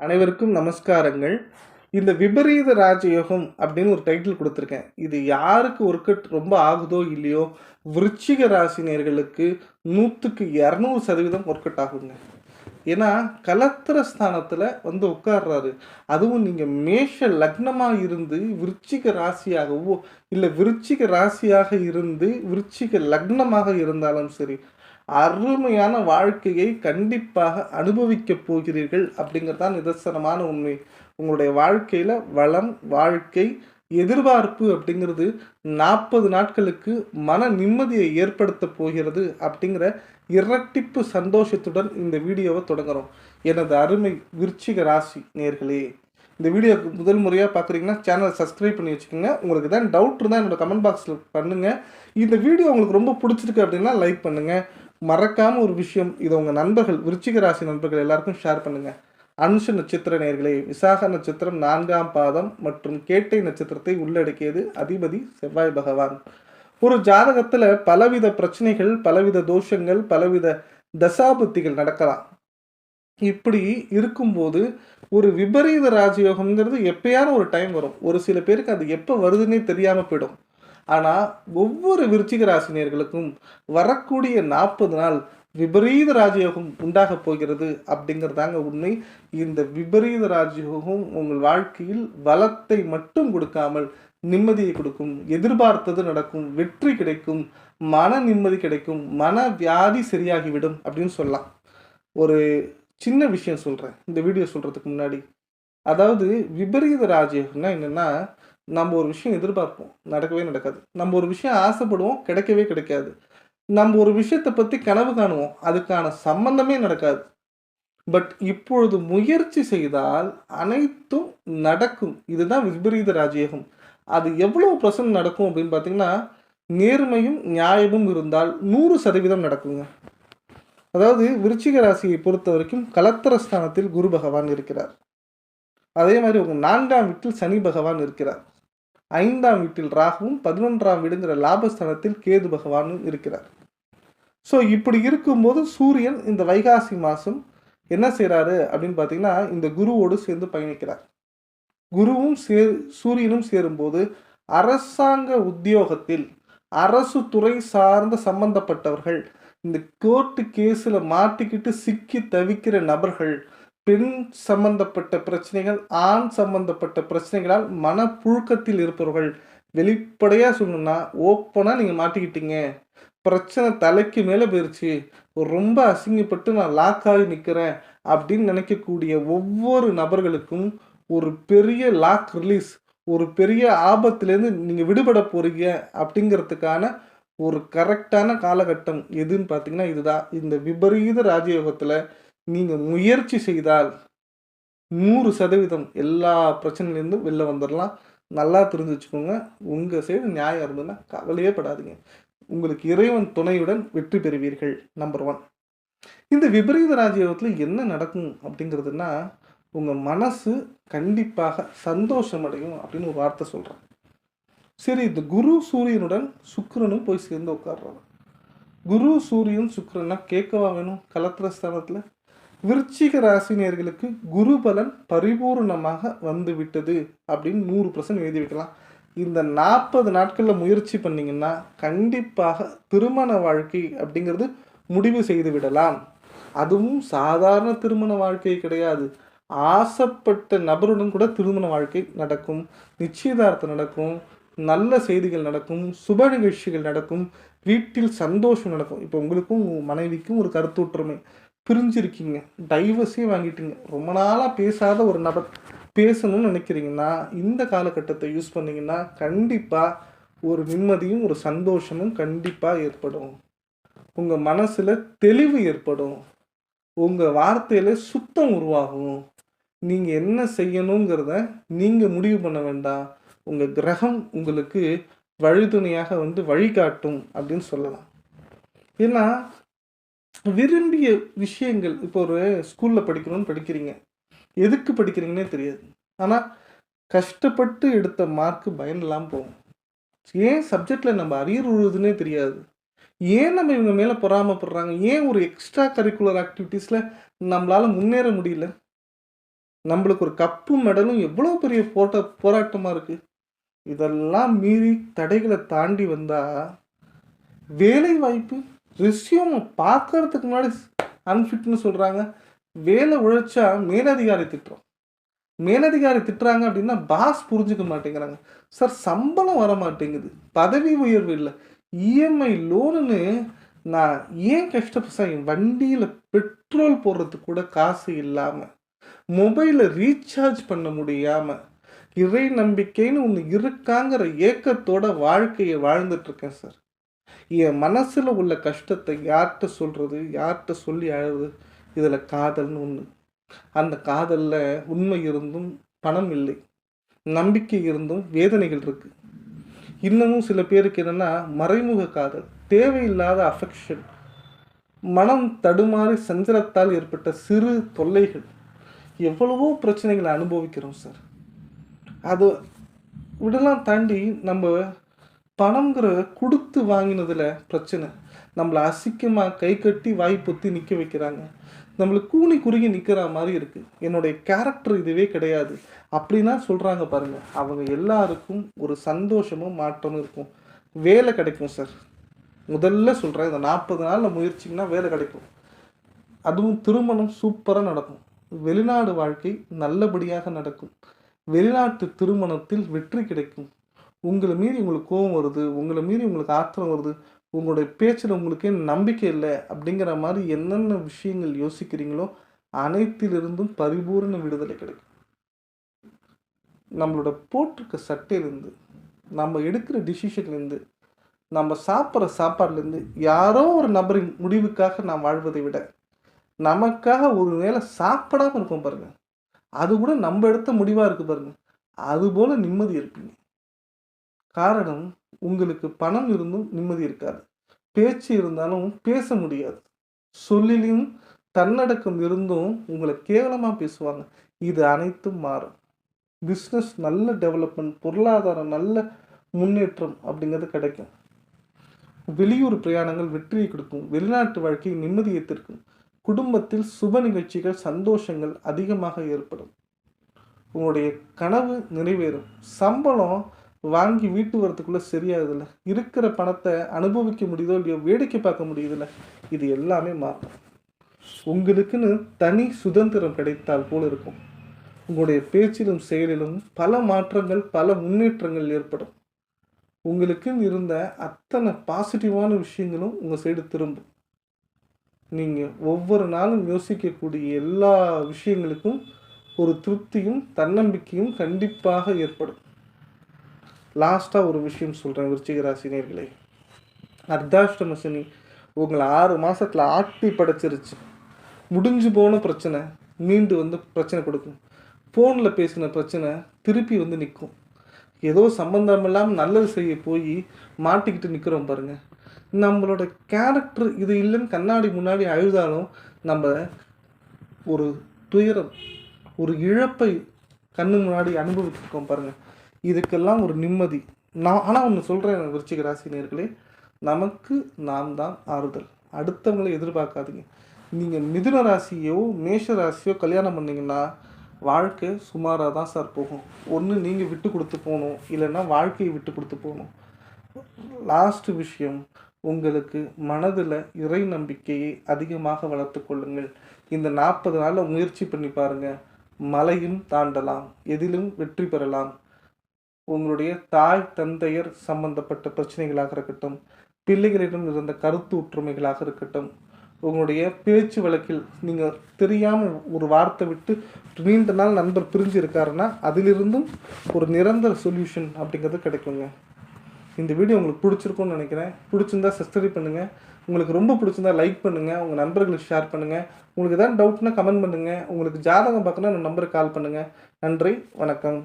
அனைவருக்கும் நமஸ்காரங்கள். இந்த விபரீத ராஜயோகம் அப்படின்னு ஒரு டைட்டில் கொடுத்துருக்கேன். இது யாருக்கு ஒர்க்கட் ரொம்ப ஆகுதோ இல்லையோ விருச்சிக ராசினியர்களுக்கு நூற்றுக்கு இரநூறு சதவீதம் ஒர்க்கட் ஆகுங்க. ஏன்னா கலத்திர ஸ்தானத்தில் வந்து உட்கார்றாரு. அதுவும் நீங்கள் மேஷ லக்னமாக இருந்து விருச்சிக ராசியாகவோ இல்லை விருச்சிக ராசியாக இருந்து விருச்சிக லக்னமாக இருந்தாலும் சரி அருமையான வாழ்க்கையை கண்டிப்பாக அனுபவிக்கப் போகிறீர்கள் அப்படிங்கிறது தான் நிதர்சனமான உண்மை. உங்களுடைய வாழ்க்கையில் வளம் வாழ்க்கை எதிர்பார்ப்பு அப்படிங்கிறது நாற்பது நாட்களுக்கு மன நிம்மதியை ஏற்படுத்த போகிறது அப்படிங்கிற இரட்டிப்பு சந்தோஷத்துடன் இந்த வீடியோவை தொடங்குறோம். எனது அருமை விருச்சிக ராசி நேர்களே இந்த வீடியோக்கு முதல் முறையாக பார்க்குறீங்கன்னா சேனலை சப்ஸ்கிரைப் பண்ணி வச்சுக்கோங்க. உங்களுக்கு தான் டவுட் இருந்தால் என்னோட கமெண்ட் பாக்ஸில் பண்ணுங்கள் இந்த வீடியோ உங்களுக்கு ரொம்ப பிடிச்சிருக்கு அப்படின்னா லைக் பண்ணுங்கள் மறக்காமல் ஒரு விஷயம் இதை உங்கள் நண்பர்கள் விருச்சிக ராசி நண்பர்கள் எல்லாருக்கும் ஷேர் பண்ணுங்கள் அனுஷ நட்சத்திர நேர்களே விசாக நட்சத்திரம் நான்காம் பாதம் மற்றும் கேட்டை நட்சத்திரத்தை உள்ளடக்கியது அதிபதி செவ்வாய் பகவான். ஒரு ஜாதகத்தில் பலவித பிரச்சனைகள் பலவித தோஷங்கள் பலவித தசாபுத்திகள் நடக்கலாம். இப்படி இருக்கும்போது ஒரு விபரீத ராஜயோகம்ங்கிறது எப்பயாவது ஒரு டைம் வரும். ஒரு சில பேருக்கு அது எப்போ வருதுன்னே தெரியாமல் போயிடும். ஆனால் ஒவ்வொரு விருச்சிக ராசினியர்களுக்கும் வரக்கூடிய நாற்பது நாள் விபரீத ராஜயோகம் உண்டாக போகிறது அப்படிங்கிறதாங்க உண்மை. இந்த விபரீத ராஜயோகம் உங்கள் வாழ்க்கையில் வளத்தை மட்டும் கொடுக்காமல் நிம்மதியை கொடுக்கும் எதிர்பார்த்தது நடக்கும் வெற்றி கிடைக்கும் மன நிம்மதி கிடைக்கும் மன வியாதி சரியாகிவிடும் அப்படின்னு சொல்லலாம். ஒரு சின்ன விஷயம் சொல்கிறேன் இந்த வீடியோ சொல்கிறதுக்கு முன்னாடி. அதாவது விபரீத ராஜயோகம்னா என்னென்னா நம்ம ஒரு விஷயம் எதிர்பார்ப்போம். நடக்கவே நடக்காது. நம்ம ஒரு விஷயம் ஆசைப்படுவோம் கிடைக்கவே கிடைக்காது. நம்ம ஒரு விஷயத்தை பற்றி கனவு காணுவோம் அதுக்கான சம்பந்தமே நடக்காது. பட் இப்பொழுது முயற்சி செய்தால் அனைத்தும் நடக்கும். இதுதான் விபரீத ராஜயோகம். அது எவ்வளோ பர்சன்ட் நடக்கும் அப்படின்னு பார்த்தீங்கன்னா நேர்மையும் நியாயமும் இருந்தால் நூறு சதவீதம் நடக்குங்க. அதாவது விருச்சிக ராசியை பொறுத்த வரைக்கும் கலத்திரஸ்தானத்தில் குரு பகவான் இருக்கிறார். அதே மாதிரி உங்கள் நான்காம் வீட்டில் சனி பகவான் இருக்கிறார். ஐந்தாம் வீட்டில் ராகுவும் பதினொன்றாம் வீடுங்கிற லாபஸ்தானத்தில் கேது பகவானும் இருக்கிறார். ஸோ இப்படி இருக்கும்போது சூரியன் இந்த வைகாசி மாதம் என்ன செய்கிறாரு அப்படின்னு பார்த்தீங்கன்னா இந்த குருவோடு சேர்ந்து பயணிக்கிறார். குருவும் சே சூரியனும் சேரும்போது அரசாங்க உத்தியோகத்தில் அரசு துறை சார்ந்த சம்பந்தப்பட்டவர்கள் இந்த கோர்ட்டு கேஸில் மாட்டிக்கிட்டு சிக்கி தவிக்கிற நபர்கள் பெண் சம்பந்தப்பட்ட பிரச்சனைகள் ஆண் சம்பந்தப்பட்ட பிரச்சனைகளால் மனப்புழுக்கத்தில் இருப்பவர்கள். வெளிப்படையாக சொல்லணும்னா ஓப்பனாக நீங்கள் மாட்டிக்கிட்டீங்க. பிரச்சனை தலைக்கு மேலே போயிடுச்சு ரொம்ப அசிங்கப்பட்டு நான் லாக் ஆகி நிற்கிறேன் அப்படின்னு நினைக்கக்கூடிய ஒவ்வொரு நபர்களுக்கும் ஒரு பெரிய லாக் ரிலீஸ் ஒரு பெரிய ஆபத்துலேருந்து நீங்கள் விடுபட போகிறீங்க அப்படிங்கிறதுக்கான ஒரு கரெக்டான காலகட்டம் எதுன்னு பார்த்தீங்கன்னா இதுதான். இந்த விபரீத ராஜயோகத்தில் நீங்கள் முயற்சி செய்தால் நூறு சதவீதம் எல்லா பிரச்சனையிலேருந்தும் வெளில வந்துடலாம் நல்லா தெரிஞ்சு வச்சுக்கோங்க. உங்கள் சைடு நியாயம் இருந்ததுன்னா கவலையே படாதீங்க. உங்களுக்கு இறைவன் துணையுடன் வெற்றி பெறுவீர்கள் நம்பர் ஒன் இந்த விபரீத ராஜயோகத்தில் என்ன நடக்கும் அப்படிங்கிறதுனா உங்கள் மனசு கண்டிப்பாக சந்தோஷம் அடையும் அப்படின்னு ஒரு வார்த்தை சொல்கிறேன் சரி இந்த குரு சூரியனுடன் சுக்கரனும் போய் சேர்ந்து உட்காடுறாங்க குரு சூரியன் சுக்கரன்னா கேட்கவா வேணும்? கலத்திரஸ்தானத்தில் விருச்சிக ராசினியர்களுக்கு குரு பலன் பரிபூர்ணமாக வந்து விட்டது அப்படின்னு நூறு பர்சன்ட் எழுதி வைக்கலாம். இந்த நாற்பது நாட்களில் முயற்சி பண்ணிங்கன்னா கண்டிப்பாக திருமண வாழ்க்கை அப்படிங்கிறது முடிவு செய்து விடலாம். அதுவும் சாதாரண திருமண வாழ்க்கை கிடையாது. ஆசைப்பட்ட நபருடன் கூட திருமண வாழ்க்கை நடக்கும். நிச்சயதார்த்தம் நடக்கும். நல்ல செய்திகள் நடக்கும். சுப நிகழ்ச்சிகள் நடக்கும். வீட்டில் சந்தோஷம் நடக்கும். இப்போ உங்களுக்கும் மனைவிக்கும் ஒரு கருத்து ஒற்றுமை பிரிஞ்சிருக்கீங்க. டைவர்ஸே வாங்கிட்டீங்க. ரொம்ப நாளாக பேசாத ஒரு நபர். பேசணும்னு நினைக்கிறீங்கன்னா இந்த காலகட்டத்தை யூஸ் பண்ணிங்கன்னா கண்டிப்பாக ஒரு நிம்மதியும் ஒரு சந்தோஷமும் கண்டிப்பாக ஏற்படும். உங்கள் மனசில் தெளிவு ஏற்படும். உங்கள் வார்த்தையில் சுத்தம் உருவாகும். நீங்கள் என்ன செய்யணுங்கிறத நீங்கள் முடிவு பண்ண வேண்டாம். உங்கள் கிரகம் உங்களுக்கு வழித்துணையாக வந்து வழிகாட்டும் அப்படின்னு சொல்லலாம். ஏன்னா விரும்பிய விஷயங்கள் இப்போ ஒரு ஸ்கூலில் படிக்கணும்னு படிக்கிறீங்க. எதுக்கு படிக்கிறீங்கன்னே தெரியாது. ஆனால் கஷ்டப்பட்டு எடுத்த மார்க்கு பயன் இல்லாமல் போகும். ஏன் சப்ஜெக்டில் நம்ம அரியர் உழுதுன்னே தெரியாது. ஏன் நம்ம இவங்க மேலே பொறாமப்படுறாங்க? ஏன் ஒரு எக்ஸ்ட்ரா கரிக்குலர் ஆக்டிவிட்டீஸில் நம்மளால் முன்னேற முடியல? நம்மளுக்கு ஒரு கப்பு மெடலும் எவ்வளோ பெரிய போட்ட போராட்டமாக இருக்குது இதெல்லாம் மீறி தடைகளை தாண்டி வந்தால் வேலை வாய்ப்பு ரெஸ்யூம் பார்க்கறதுக்கு முன்னாடி அன்ஃபிட்னு சொல்கிறாங்க வேலை உழைச்சா மேலதிகாரி திட்டுறோம். மேலதிகாரி திட்டுறாங்க அப்படின்னா பாஸ் புரிஞ்சுக்க மாட்டேங்கிறாங்க. சார் சம்பளம் வர மாட்டேங்குது பதவி உயர்வு இல்லை. இஎம்ஐ லோனுன்னு நான் ஏன் கஷ்டப்பட்டேன் என் வண்டியில் பெட்ரோல் போடுறதுக்கு கூட காசு இல்லாமல் மொபைலில் ரீசார்ஜ் பண்ண முடியாமல் இறை நம்பிக்கைன்னு ஒன்று இருக்காங்கிற ஏக்கத்தோட வாழ்க்கையை வாழ்ந்துட்டுருக்கேன் சார் என் மனசில் உள்ள கஷ்டத்தை யார்கிட்ட சொல்கிறது யார்கிட்ட சொல்லி அழுது? இதில் காதல்னு ஒன்று அந்த காதலில் உண்மை இருந்தும் பணம் இல்லை. நம்பிக்கை இருந்தும் வேதனைகள் இருக்குது இன்னமும் சில பேருக்கு என்னென்னா மறைமுக காதல் தேவையில்லாத அஃபெக்ஷன் மனம் தடுமாறி சஞ்சலத்தால் ஏற்பட்ட சிறு தொல்லைகள். எவ்வளவோ பிரச்சனைகளை அனுபவிக்கிறோம் சார் அது விடலாம் தாண்டி நம்ம பணங்கிற கொடுத்து வாங்கினதில் பிரச்சனை. நம்மளை அசிக்கமாக கை கட்டி வாய் பொத்தி நிற்க வைக்கிறாங்க. நம்மளுக்கு கூணி குறுகி நிற்கிற மாதிரி இருக்குது என்னுடைய கேரக்டர் இதுவே கிடையாது. அப்படின்னா சொல்கிறாங்க பாருங்கள் அவங்க எல்லாருக்கும் ஒரு சந்தோஷமும் மாற்றமும் இருக்கும். வேலை கிடைக்கும் சார் முதல்ல சொல்கிறேன் இந்த நாற்பது நாளில் முயற்சிங்கன்னா வேலை கிடைக்கும். அதுவும் திருமணம் சூப்பராக நடக்கும். வெளிநாடு வாழ்க்கை நல்லபடியாக நடக்கும். வெளிநாட்டு திருமணத்தில் வெற்றி கிடைக்கும். உங்களை மீறி உங்களுக்கு கோபம் வருது உங்களை மீறி உங்களுக்கு ஆத்திரம் வருது உங்களுடைய பேச்சில் உங்களுக்கே நம்பிக்கை இல்லை அப்படிங்கிற மாதிரி என்னென்ன விஷயங்கள் யோசிக்கிறீங்களோ அனைத்திலிருந்தும் பரிபூர்ண விடுதலை கிடைக்கும். நம்மளோட போட்டிருக்க சட்டையிலேருந்து நம்ம எடுக்கிற டிசிஷன்லேருந்து நம்ம சாப்பிட்ற சாப்பாடுலேருந்து யாரோ ஒரு நபரின் முடிவுக்காக நாம் வாழ்வதை விட நமக்காக ஒரு வேளை சாப்பிடாம இருக்கும் பாருங்கள் அது கூட நம்ம எடுத்த முடிவாக இருக்கு பாருங்கள் அதுபோல் நிம்மதி இருப்பீங்க. காரணம் உங்களுக்கு பணம் இருந்தும் நிம்மதி இருக்காது. பேச்சு இருந்தாலும் பேச முடியாது. சொல்லிலையும் தன்னடக்கம் இருந்தும் உங்களை கேவலமாக பேசுவாங்க. இது அனைத்தும் மாறும். பிஸ்னஸ் நல்ல டெவலப்மெண்ட் பொருளாதாரம் நல்ல முன்னேற்றம் அப்படிங்கிறது கிடைக்கும். வெளியூர் பிரயாணங்கள் வெற்றியை கொடுக்கும். வெளிநாட்டு வாழ்க்கை நிம்மதியை திருக்கும். குடும்பத்தில் சுப நிகழ்ச்சிகள் சந்தோஷங்கள் அதிகமாக ஏற்படும். உங்களுடைய கனவு நிறைவேறும். சம்பளம் வாங்கி வீட்டு வரத்துக்குள்ளே சரியாகுதுல்ல? இருக்கிற பணத்தை அனுபவிக்க முடியுதோ இல்லையோ வேடிக்கை பார்க்க முடியுதில்ல? இது எல்லாமே மாறும் உங்களுக்குன்னு தனி சுதந்திரம் கிடைத்தால் போல இருக்கும். உங்களுடைய பேச்சிலும் செயலிலும் பல மாற்றங்கள் பல முன்னேற்றங்கள் ஏற்படும். உங்களுக்குன்னு இருந்த அத்தனை பாசிட்டிவான விஷயங்களும் உங்கள் சைடு திரும்பும். நீங்கள் ஒவ்வொரு நாளும் யோசிக்கக்கூடிய எல்லா விஷயங்களுக்கும் ஒரு திருப்தியும் தன்னம்பிக்கையும் கண்டிப்பாக ஏற்படும். லாஸ்ட்டாக ஒரு விஷயம் சொல்கிறேன் விருச்சிக ராசினியர்களே அர்த்தாஷ்டம சனி உங்களை ஆறு மாதத்தில் ஆட்டி படைச்சிருச்சு. முடிஞ்சு போன பிரச்சனை மீண்டு வந்து பிரச்சனை கொடுக்கும். ஃபோனில் பேசின பிரச்சனை திருப்பி வந்து நிற்கும். ஏதோ சம்பந்தம் இல்லாமல் நல்லது செய்ய போய் மாட்டிக்கிட்டு நிற்கிறோம் பாருங்கள் நம்மளோட கேரக்டர் இது இல்லைன்னு கண்ணாடி முன்னாடி அழுதாலும் நம்ம ஒரு துயரம் ஒரு இழப்பை கண்ணு முன்னாடி அனுபவிச்சிருக்கோம் பாருங்கள் இதுக்கெல்லாம் ஒரு நிம்மதி. நான் ஆனால் ஒன்று சொல்கிறேன் விருச்சிக ராசி நேர்களே. நமக்கு நாம் தான் ஆறுதல். அடுத்தவங்களை எதிர்பார்க்காதீங்க. நீங்கள் மிதுன ராசியோ மேஷ ராசியோ கல்யாணம் பண்ணிங்கன்னா வாழ்க்கை சுமாராக தான் சார் போகும். ஒன்று நீங்கள் விட்டு கொடுத்து போகணும். இல்லைன்னா வாழ்க்கையை விட்டு கொடுத்து போகணும். லாஸ்ட் விஷயம் உங்களுக்கு மனதில் இறை நம்பிக்கையை அதிகமாக வளர்த்து கொள்ளுங்கள். இந்த நாற்பது நாளில் முயற்சி பண்ணி பாருங்கள் மலையும் தாண்டலாம். எதிலும் வெற்றி பெறலாம். உங்களுடைய தாய் தந்தையர் சம்பந்தப்பட்ட பிரச்சனைகளாக இருக்கட்டும் பிள்ளைகளிடம் இருந்த கருத்து ஒற்றுமைகளாக இருக்கட்டும் உங்களுடைய பேச்சு வழக்கில் நீங்கள் தெரியாமல் ஒரு வார்த்தை விட்டு நீண்ட நாள் நண்பர் பிரிஞ்சு இருக்காருன்னா அதிலிருந்தும் ஒரு நிரந்தர சொல்யூஷன் அப்படிங்கிறது கிடைக்குங்க. இந்த வீடியோ உங்களுக்கு பிடிச்சிருக்கும்னு நினைக்கிறேன். பிடிச்சிருந்தா சப்ஸ்கிரைப் பண்ணுங்கள் உங்களுக்கு ரொம்ப பிடிச்சிருந்தா லைக் பண்ணுங்கள் உங்கள் நண்பர்களுக்கு ஷேர் பண்ணுங்கள் உங்களுக்கு எதாவது டவுட்னா கமெண்ட் பண்ணுங்கள் உங்களுக்கு ஜாதகம் பார்க்கணும் அந்த நம்பருக்கு கால் பண்ணுங்கள் நன்றி வணக்கம்.